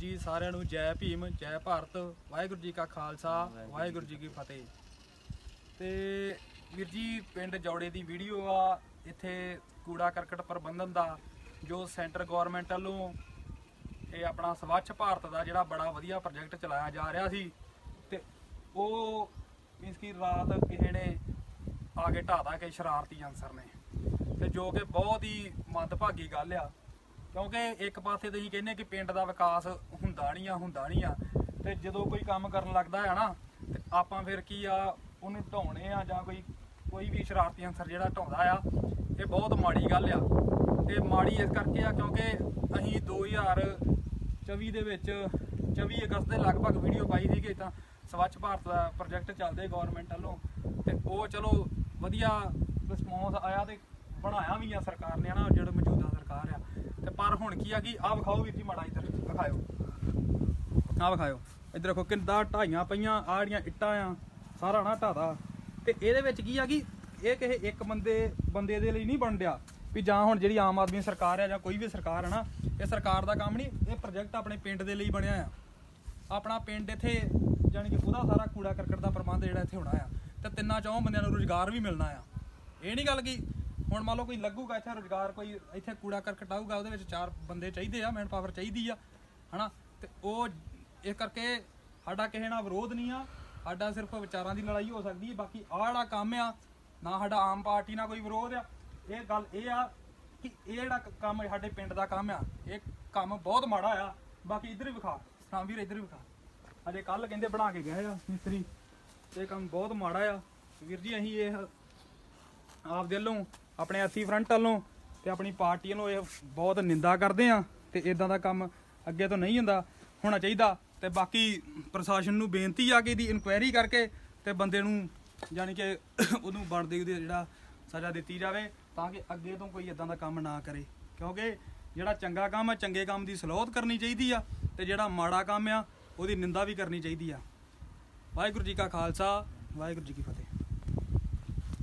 ਜੀ ਸਾਰਿਆਂ ਨੂੰ ਜੈ ਭੀਮ ਜੈ ਭਾਰਤ ਵਾਹਿਗੁਰੂ ਜੀ ਕਾ ਖਾਲਸਾ ਵਾਹਿਗੁਰੂ ਜੀ ਕੀ ਫਤਿਹ। ਤੇ ਵੀਰ ਜੀ ਪਿੰਡ ਜੌੜੇ ਦੀ ਵੀਡੀਓ ਆ ਇੱਥੇ ਕੂੜਾ ਕਰਕਟ ਪ੍ਰਬੰਧਨ ਦਾ ਜੋ ਸੈਂਟਰ ਗਵਰਨਮੈਂਟ ਵੱਲੋਂ ਇਹ ਆਪਣਾ ਸਵੱਛ ਭਾਰਤ ਦਾ ਜਿਹੜਾ ਬੜਾ ਵਧੀਆ ਪ੍ਰੋਜੈਕਟ ਚਲਾਇਆ ਜਾ ਰਿਹਾ ਸੀ ਤੇ ਉਹ ਮੀਨਸ ਕਿ ਰਾਤ ਕਿਸੇ ਨੇ ਆ ਕੇ ਢਾਦਾ ਕਿ ਸ਼ਰਾਰਤੀ ਅਨਸਰ ਨੇ। ਤੇ ਜੋ ਕਿ ਬਹੁਤ ਹੀ ਮੰਦਭਾਗੀ ਗੱਲ ਆ ਕਿਉਂਕਿ ਇੱਕ ਪਾਸੇ ਤੁਸੀਂ ਕਹਿੰਦੇ ਕਿ ਪਿੰਡ ਦਾ ਵਿਕਾਸ ਹੁੰਦਾ ਨਹੀਂ ਆ, ਹੁੰਦਾ ਨਹੀਂ ਆ। ਤੇ ਜਦੋਂ ਕੋਈ ਕੰਮ ਕਰਨ ਲੱਗਦਾ ਆ ਨਾ, ਤੇ ਆਪਾਂ ਫਿਰ ਕੀ ਆ, ਉਹਨੂੰ ਢਾਉਣੇ ਆ ਜਾਂ ਕੋਈ ਕੋਈ ਵੀ ਸ਼ਰਾਰਤੀ ਅਨਸਰ ਜਿਹੜਾ ਢਾਉਂਦਾ ਆ, ਇਹ ਬਹੁਤ ਮਾੜੀ ਗੱਲ ਆ। ਤੇ ਮਾੜੀ ਇਸ ਕਰਕੇ ਆ ਕਿਉਂਕਿ ਅਸੀਂ 2024 ਦੇ ਵਿੱਚ 24 ਅਗਸਤ ਦੇ ਲਗਭਗ ਵੀਡੀਓ ਪਾਈ ਸੀ ਤਾਂ ਸਵੱਛ ਭਾਰਤ ਦਾ ਪ੍ਰੋਜੈਕਟ ਚੱਲਦੇ ਗਵਰਨਮੈਂਟ ਵੱਲੋਂ। ਤੇ ਉਹ ਚਲੋ ਵਧੀਆ ਰਿਸਪੌਂਸ ਆਇਆ ਤੇ ਬਣਾਇਆ ਵੀ ਆ ਸਰਕਾਰ ਨੇ ਨਾ, ਜਿਹੜਾ ਮੌਜੂਦਾ ਸਰਕਾਰ ਆ। ਤੇ ਪਰ ਹੁਣ ਕੀ ਆ ਕਿ ਆ ਵਿਖਾਓ ਵੀਰ ਜੀ ਮਾੜਾ ਇੱਧਰ, ਵਿਖਾਇਓ। ਆ ਵਿਖਾਇਓ। ਇੱਧਰ ਦੇਖੋ ਕਿੰਦਾ ਢਾਈਆਂ ਪਈਆਂ, ਆਹ ਜਿਹੜੀਆਂ ਇੱਟਾਂ ਆ, ਸਾਰਾ ਨਾ ਢਾਦਾ ਤੇ ਇਹਦੇ ਵਿੱਚ ਕੀ ਆ ਕਿ ਇਹ ਕਿਸੇ ਇੱਕ ਬੰਦੇ ਬੰਦੇ ਦੇ ਲਈ ਨਹੀਂ ਬਣ ਰਿਹਾ ਵੀ ਜਾਂ ਹੁਣ ਜਿਹੜੀ ਆਮ ਆਦਮੀ ਸਰਕਾਰ ਆ ਜਾਂ ਕੋਈ ਵੀ ਸਰਕਾਰ ਹੈ ਨਾ, ਇਹ ਸਰਕਾਰ ਦਾ ਕੰਮ ਨਹੀਂ, ਇਹ ਪ੍ਰੋਜੈਕਟ ਆਪਣੇ ਪਿੰਡ ਦੇ ਲਈ ਬਣਿਆ ਆ। ਆਪਣਾ ਪਿੰਡ ਇੱਥੇ, ਜਾਣੀ ਕਿ ਉਹਦਾ ਸਾਰਾ ਕੂੜਾ ਕਰਕਟ ਦਾ ਪ੍ਰਬੰਧ ਜਿਹੜਾ ਇੱਥੇ ਹੋਣਾ ਆ, ਤੇ ਤਿੰਨਾਂ ਚੌਂ ਬੰਦਿਆਂ ਨੂੰ ਰੋਜ਼ਗਾਰ ਵੀ ਮਿਲਣਾ ਆ। ਇਹ ਨਹੀਂ ਗੱਲ ਕਿ ਹੁਣ ਮੰਨ ਲਓ ਕੋਈ ਲੱਗੂਗਾ ਇੱਥੇ ਰੋਜ਼ਗਾਰ, ਕੋਈ ਇੱਥੇ ਕੂੜਾ ਕਰਕਟ ਆਊਗਾ ਉਹਦੇ ਵਿੱਚ ਚਾਰ ਬੰਦੇ ਚਾਹੀਦੇ ਆ ਮੈਨ ਪਾਵਰ ਚਾਹੀਦੀ ਆ, ਹਨਾ? ਤੇ ਉਹ ਇਹ ਕਰਕੇ ਸਾਡਾ ਕਿਸੇ ਨਾਲ ਵਿਰੋਧ ਨਹੀਂ ਆ, ਸਾਡਾ ਸਿਰਫ ਵਿਚਾਰਾਂ ਦੀ ਲੜਾਈ ਹੋ ਸਕਦੀ ਹੈ, ਬਾਕੀ ਆਹ ਜਿਹੜਾ ਕੰਮ ਆ, ਨਾ ਸਾਡਾ ਆਮ ਪਾਰਟੀ ਨਾਲ ਕੋਈ ਵਿਰੋਧ ਆ। ਇਹ ਗੱਲ ਇਹ ਆ ਕਿ ਇਹ ਜਿਹੜਾ ਕੰਮ ਸਾਡੇ ਪਿੰਡ ਦਾ ਕੰਮ ਆ, ਇਹ ਕੰਮ ਬਹੁਤ ਮਾੜਾ ਆ। ਬਾਕੀ ਇੱਧਰ ਹੀ ਵਿਖਾ, ਹਾਂ ਵੀਰ ਇੱਧਰ ਹੀ ਵਿਖਾ। ਅਜੇ ਕੱਲ ਕਹਿੰਦੇ ਬਣਾ ਕੇ ਗਏ ਆ ਮਿਸਤਰੀ। ਇਹ ਕੰਮ ਬਹੁਤ ਮਾੜਾ ਆ। ਵੀਰ ਜੀ, ਅਸੀਂ ਇਹ ਆਪ ਦੇ ਵੱਲੋਂ ਆਪਣੇ ਐਸੀ ਫਰੰਟ ਵੱਲੋਂ ਤੇ ਆਪਣੀ ਪਾਰਟੀ ਵੱਲੋਂ ਇਹ ਬਹੁਤ ਨਿੰਦਾ ਕਰਦੇ ਆ ਤੇ ਇਦਾਂ ਦਾ ਕੰਮ ਅੱਗੇ ਤੋਂ ਨਹੀਂ ਹੁੰਦਾ, ਹੋਣਾ ਚਾਹੀਦਾ ਤੇ ਬਾਕੀ ਪ੍ਰਸ਼ਾਸਨ ਨੂੰ ਬੇਨਤੀ ਆ ਕਿ ਇਹਦੀ ਇਨਕੁਆਇਰੀ ਕਰਕੇ ਤੇ ਬੰਦੇ ਨੂੰ ਯਾਨੀ ਕਿ ਉਹਨੂੰ ਬਣਦੀ ਉਹਦੀ ਜਿਹੜਾ ਸਜ਼ਾ ਦਿੱਤੀ ਜਾਵੇ ਤਾਂ ਕਿ ਅੱਗੇ ਤੋਂ ਕੋਈ ਇਦਾਂ ਦਾ ਕੰਮ ਨਾ ਕਰੇ। ਕਿਉਂਕਿ ਜਿਹੜਾ ਚੰਗਾ ਕੰਮ ਆ, ਚੰਗੇ ਕੰਮ ਦੀ ਸਲੋਧ ਕਰਨੀ ਚਾਹੀਦੀ ਆ ਤੇ ਜਿਹੜਾ ਮਾੜਾ ਕੰਮ ਆ, ਉਹਦੀ ਨਿੰਦਾ ਵੀ ਕਰਨੀ ਚਾਹੀਦੀ ਆ। ਵਾਹਿਗੁਰੂ ਜੀ ਕਾ ਖਾਲਸਾ, ਵਾਹਿਗੁਰੂ ਜੀ ਕੀ ਫਤਿਹ।